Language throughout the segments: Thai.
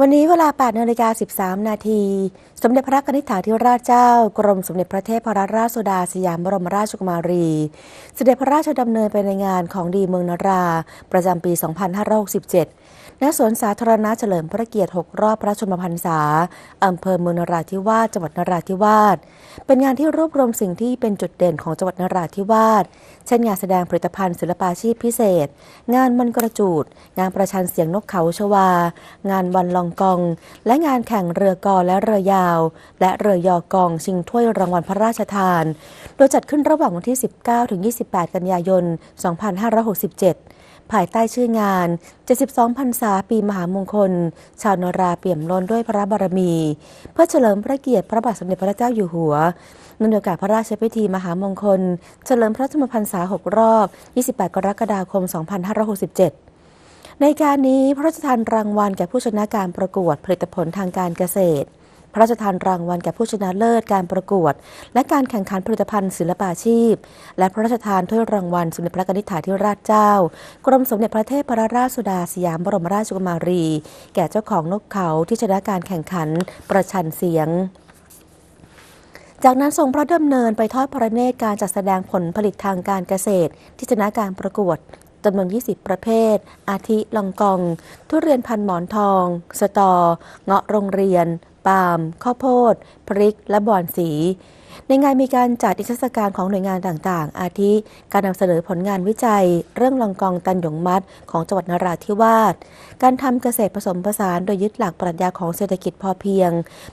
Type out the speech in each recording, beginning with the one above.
วันนี้เวลา 8นาฬิกา13 นาที สมเด็จพระนิธิถาธิราชเจ้า กรมสมเด็จพระเทพรัตนราชสุดาสยามบรมราชกุมารี เสด็จพระราชดำเนินไปในงานของดีเมืองนรา ประจำปี 2567 ณสวนสาธารณะเฉลิมพระเกียรติ 6 รอบพระชนมพรรษาอำเภอเมืองนราธิวาสจังหวัดนราธิวาส เป็นงานที่รวบรวมสิ่งที่เป็นจุดเด่นของจังหวัดนราธิวาส เช่นงานแสดงผลิตภัณฑ์ศิลปาชีพพิเศษ งานมันกระจูด งานประชันเสียงนกเขาชวา งานวันลองกอง และงานแข่งเรือกอและเรือยาว และเรือยอกองชิงถ้วยรางวัลพระราชทาน โดยจัดขึ้นระหว่างวันที่ 19-28 กันยายน 2567 ภายใต้ชื่องาน 72พรรษาปีมหามงคล ชาวนราเปี่ยมล้นด้วยพระบารมี เพื่อเฉลิมพระเกียรติพระบาทสมเด็จพระเจ้าอยู่หัวเนื่องในโอกาสพระราชพิธีมหามงคล เฉลิมพระชนมพรรษา 6 รอบ 28 กรกฎาคม 2567ในการนี้พระราชทานรางวัลแก่ผู้ชนะการประกวดผลิตผลทางการเกษตร ระราชทานรางวัลแก่ผู้ชนะเลิศการประกวด และการแข่งขันผลิตภัณฑ์ศิลปาชีพ และพระราชทานถ้วยรางวัลสมเด็จพระนิธิถาธิราชเจ้า กรมสมเด็จพระเทพรราชสุดาสยามบรมราชกุมารี แก่เจ้าของนกเขาที่ชนะการแข่งขันประชันเสียงจากนั้นทรงพระดำเนินไปทอดพระเนตรการจัดแสดงผลผลิตทางการเกษตร ที่ชนะการประกวดจำนวน 20 ประเภท อาทิ ลองกอง ทุเรียนพันหมอนทอง สตอ เงาะโรงเรียน ปาล์มข้าวโพด พริก และบอนสี ในงานมีการจัดอิทรรศการของหน่วยงานต่างๆ อาทิ การนำเสนอผลงานวิจัย เรื่องลองกองตันหยงมัดของจังหวัดนราธิวาส การทำเกษตรผสมผสานโดยยึดหลักปรัชญาของเศรษฐกิจพอเพียง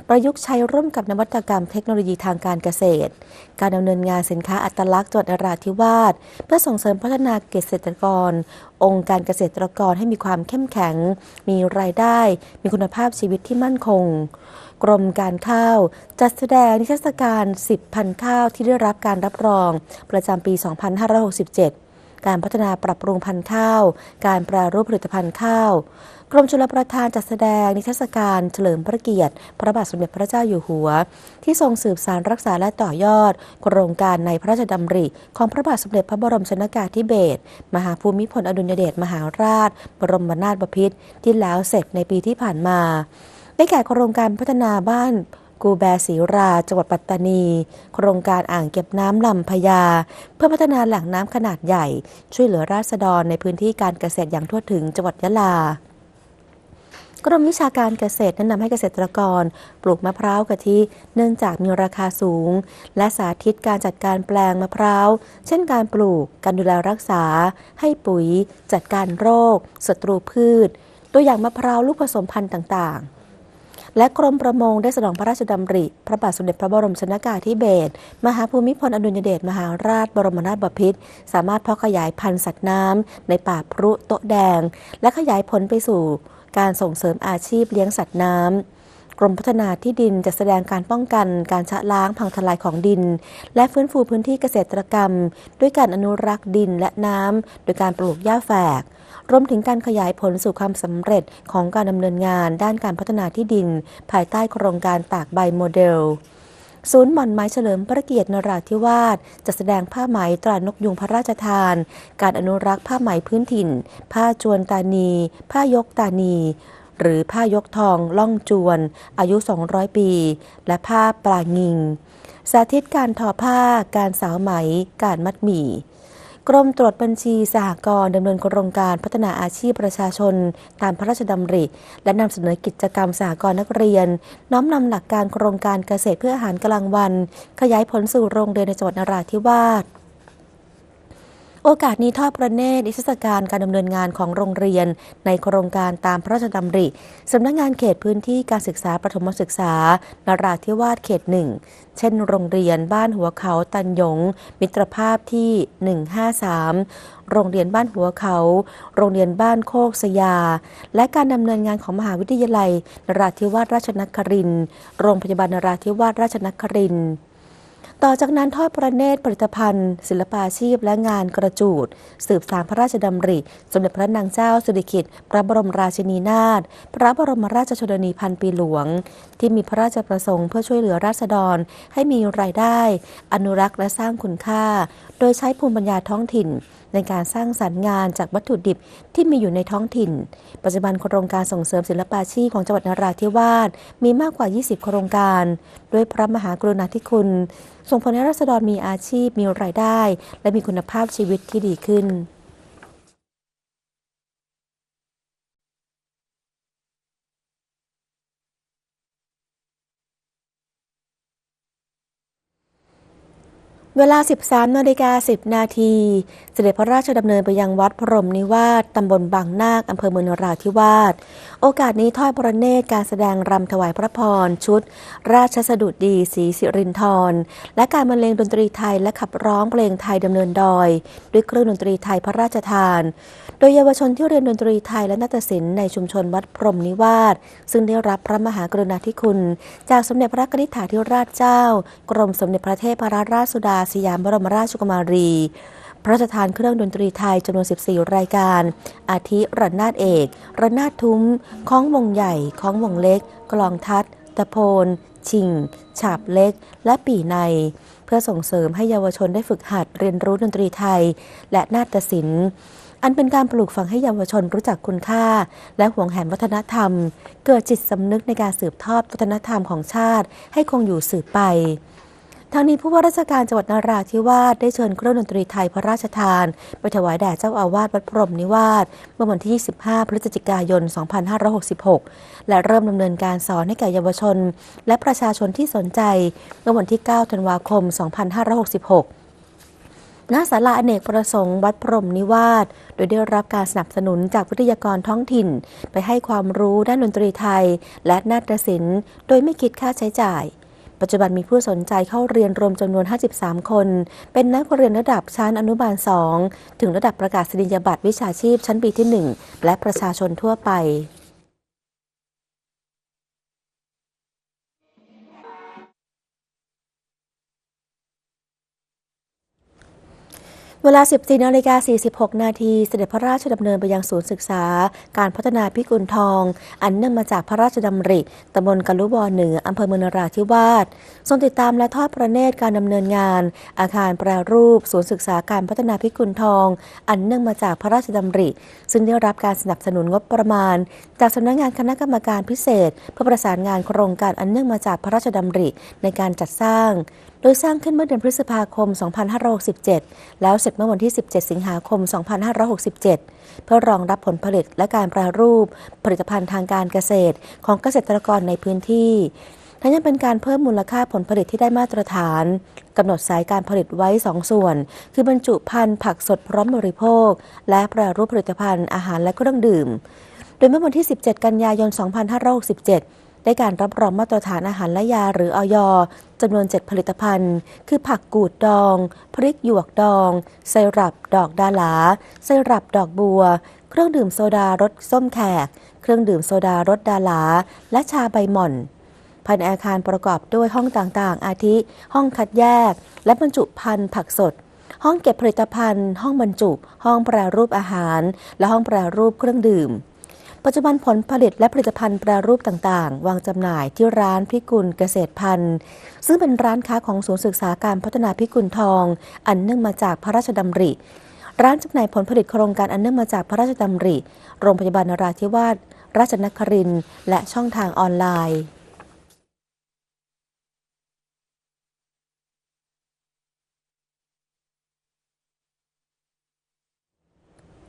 ประยุกต์ใช้ร่วมกับนวัตกรรมเทคโนโลยีทางการเกษตร การดำเนินงานสินค้าอัตลักษณ์จังหวัดนราธิวาสเพื่อส่งเสริมพัฒนาเกษตรกร องค์การเกษตรกรให้มีความเข้มแข็ง มีรายได้ มีคุณภาพชีวิตที่มั่นคง กรมการข้าว จัดแสดงนิทรรศการ 10,000 ข้าวที่ได้รับการรับรอง ประจำปี 2567 การพัฒนาปรับปรุงพันธุ์ข้าว การแปรรูปผลิตภัณฑ์ข้าว กรมชลประทานจัดแสดงนิทรรศการเฉลิมพระเกียรติ พระบาทสมเด็จพระเจ้าอยู่หัว ที่ทรงสืบสารรักษาและต่อยอด โครงการในพระราชดำริ ของพระบาทสมเด็จพระบรมชนกาธิเบศรมหาภูมิพลอดุลยเดชมหาราช บรมนาถบพิตรที่แล้วเสร็จในปีที่ผ่านมาได้แก่โครงการพัฒนาบ้าน กูแบศรีรา จังหวัดปัตตานี โครงการอ่างเก็บน้ำลำพญา เพื่อพัฒนาแหล่งน้ำขนาดใหญ่ ช่วยเหลือราษฎรในพื้นที่การเกษตรอย่างทั่วถึงจังหวัดยะลากรมวิชาการเกษตรแนะนำให้เกษตรกร ปลูกมะพร้าวกะทิเนื่องจากมีราคาสูง และสาธิตการจัดการแปลงมะพร้าว เช่นการปลูก การดูแลรักษา ให้ปุ๋ย จัดการโรคศัตรูพืช ตัวอย่างมะพร้าวลูกผสมพันธุ์ต่างๆ และกรมประมงได้สนองพระราชดำริ พระบาทสมเด็จพระบรมชนกาธิเบศรมหาภูมิพลอดุลยเดชมหาราชบรมนาถบพิตรสามารถเพาะขยายพันธุ์สัตว์น้ำในป่าพรุโตะแดง และขยายผลไปสู่การส่งเสริมอาชีพเลี้ยงสัตว์น้ำ กรมพัฒนาที่ดินจะแสดงการป้องกันการชะล้างพังทลายของดิน และฟื้นฟูพื้นที่เกษตรกรรม ด้วยการอนุรักษ์ดินและน้ำโดยการปลูกหญ้าแฝก รวมถึงการขยายผลสู่ความสำเร็จของการดำเนินงานด้านการพัฒนาที่ดิน ภายใต้โครงการตากใบโมเดลศูนย์หม่อนไม้เฉลิมพระเกียรตินราธิวาสจะแสดงผ้าไหมตรานกยุงพระราชทาน การอนุรักษ์ผ้าไหมพื้นถิ่น ผ้าจวนตานี ผ้ายกตานี หรือผ้ายกทองล่องจวน อายุ 200 ปี และผ้าปลางิง สาธิตการทอผ้า การสาวไหม การมัดหมี่กรมตรวจบัญชีสหกรณ์ดำเนินโครงการพัฒนาอาชีพประชาชน ตามพระราชดำริ และนำเสนอกิจกรรมสหกรณ์นักเรียน น้อมนำหลักการโครงการเกษตรเพื่ออาหารกลางวัน ขยายผลสู่โรงเรียนในจังหวัดนราธิวาส โอกาสนี้ทอดพระเนตรนิทรรศการการดำเนินงานของโรงเรียน ในโครงการตามพระราชดำริสำนักงานเขตพื้นที่การศึกษาประถมศึกษานราธิวาสเขตหนึ่งเช่นโรงเรียนบ้านหัวเขาตันยง มิตรภาพที่ 153 โรงเรียนบ้านหัวเขา โรงเรียนบ้านโคกสยา และการดำเนินงานของมหาวิทยาลัยนราธิวาสราชนคริน โรงพยาบาลนราธิวาสราชนครินทร์ ต่อจากนั้นทอดพระเนตรผลิตภัณฑ์ ศิลปาชีพและงานกระจูด สืบสานพระราชดำริ สมเด็จพระนางเจ้าสุริกิติ์พระบรมราชินีนาถพระบรมราชชนนีพันปีหลวง ที่มีพระราชประสงค์เพื่อช่วยเหลือราษฎรให้มีรายได้ อนุรักษ์และสร้างคุณค่า โดยใช้ภูมิปัญญาท้องถิ่น ในการสร้างสรรค์งานจากวัตถุดิบที่มีอยู่ในท้องถิ่น ปัจจุบันโครงการส่งเสริมศิลปาชีพของจังหวัดนราธิวาสมีมากกว่า 20 โครงการ ด้วยพระมหากรุณาธิคุณ ส่งผลให้ราษฎรมีอาชีพมีรายได้ และมีคุณภาพชีวิตที่ดีขึ้น เวลา 13 นาฬิกา 10 นาที เสด็จพระราชดำเนินไปยังวัดพรมนิวาสตำบลบางนาคอำเภอเมืองนราธิวาส โอกาสนี้ทอดพระเนตรการแสดงรำถวายพระพร ชุด ราชสดุดีศรีสิรินทร และการบรรเลงดนตรีไทยและขับร้องเพลงไทยดำเนินดอย ด้วยเครื่องดนตรีไทยพระราชทาน โดยเยาวชนที่เรียนดนตรีไทยและนาฏศิลป์ในชุมชนวัดพรมนิวาสซึ่งได้รับพระมหากรุณาธิคุณ จากสมเด็จพระนิธิถาธิราชเจ้า กรมสมเด็จพระเทพรัตนราชสุดาสยามบรมราชกุมารีพระราชทานเครื่องดนตรีไทยจำนวน 14 รายการ อาทิระนาดเอก ระนาดทุ้มค้องวงใหญ่ค้องวงเล็ก กลองทัด ตะโพน ชิง ฉาบเล็ก และปีใน เพื่อส่งเสริมให้เยาวชนได้ฝึกหัดเรียนรู้ดนตรีไทย และนาฏศิลป์ อันเป็นการปลูกฝังให้เยาวชนรู้จักคุณค่า และหวงแหนวัฒนธรรม เกิดจิตสำนึกในการสืบทอดวัฒนธรรมของชาติ ให้คงอยู่สืบไป ทางนี้ผู้ว่าราชการจังหวัดนราธิวาสได้เชิญเครื่องดนตรีไทยพระราชทาน ไปถวายแด่เจ้าอาวาสวัดพรมนิวาสเมื่อวันที่ 25 พฤศจิกายน 2566 และเริ่มดำเนินการสอนให้แก่เยาวชน และประชาชนที่สนใจเมื่อวันที่ 9 ธันวาคม 2566ณศาลาอเนกประสงค์วัดพรมนิวาส โดยได้รับการสนับสนุนจากวิทยากรท้องถิ่น ไปให้ความรู้ด้านดนตรีไทย และนาฏศิลป์ โดยไม่คิดค่าใช้จ่าย ปัจจุบันมีผู้สนใจเข้าเรียนรวมจำนวน 53 คน เป็นนักเรียนระดับชั้นอนุบาล 2 ถึงระดับประกาศนียบัตรวิชาชีพชั้นปีที่ 1 และประชาชนทั่วไป เวลา 14นาฬิกา46 นาทีเสด็จพระราชดำเนินไปยังศูนย์ศึกษา การพัฒนาพิกุลทอง อันเนื่องมาจากพระราชดำริตำบลกะลุบอเหนืออำเภอเมืองนราธิวาสทรงติดตามและทอดพระเนตรการดำเนินงาน อาคารแปรรูป ศูนย์ศึกษาการพัฒนาพิกุลทอง อันเนื่องมาจากพระราชดำริ ซึ่งได้รับการสนับสนุนงบประมาณ จากสำนักงานคณะกรรมการพิเศษ เพื่อประสานงานโครงการอันเนื่องมาจากพระราชดำริในการจัดสร้าง โดยสร้างขึ้นเมื่อเดือนพฤษภาคม 2567 แล้วเสร็จเมื่อวันที่ 17 สิงหาคม 2567 เพื่อรองรับผลผลิตและการแปรรูปผลิตภัณฑ์ทางการเกษตรของเกษตรกรในพื้นที่ทั้งยังเป็นการเพิ่มมูลค่าผลผลิตที่ได้มาตรฐานกำหนดสายการผลิตไว้ 2 ส่วน คือบรรจุภัณฑ์ผักสดพร้อมบริโภค และแปรรูปผลิตภัณฑ์อาหารและเครื่องดื่ม โดยเมื่อวันที่ 17 กันยายน 2567 ได้การรับรองมาตรฐานอาหารและยาหรือออยจำนวน 7 ผลิตภัณฑ์ คือผักกูดดอง พริกหยวกดอง ไซรัปดอกดาหลา ไซรัปดอกบัว เครื่องดื่มโซดารสส้มแขก เครื่องดื่มโซดารสดาหลา และชาใบหม่อนภายในอาคารประกอบด้วยห้องต่างๆ อาทิ ห้องคัดแยก และบรรจุภัณฑ์ผักสด ห้องเก็บผลิตภัณฑ์ ห้องบรรจุ ห้องแปรรูปอาหาร และห้องแปรรูปเครื่องดื่ม ปัจจุบันผลผลิตและผลิตภัณฑ์แปรรูปต่างๆ วางจำหน่ายที่ร้านพิกุลเกษตรพันธุ์ ซึ่งเป็นร้านค้าของศูนย์ศึกษาการพัฒนาพิกุลทอง อันเนื่องมาจากพระราชดำริ ร้านจำหน่ายผลผลิตโครงการอันเนื่องมาจากพระราชดำริ โรงพยาบาลนราธิวาสราชนครินทร์และช่องทางออนไลน์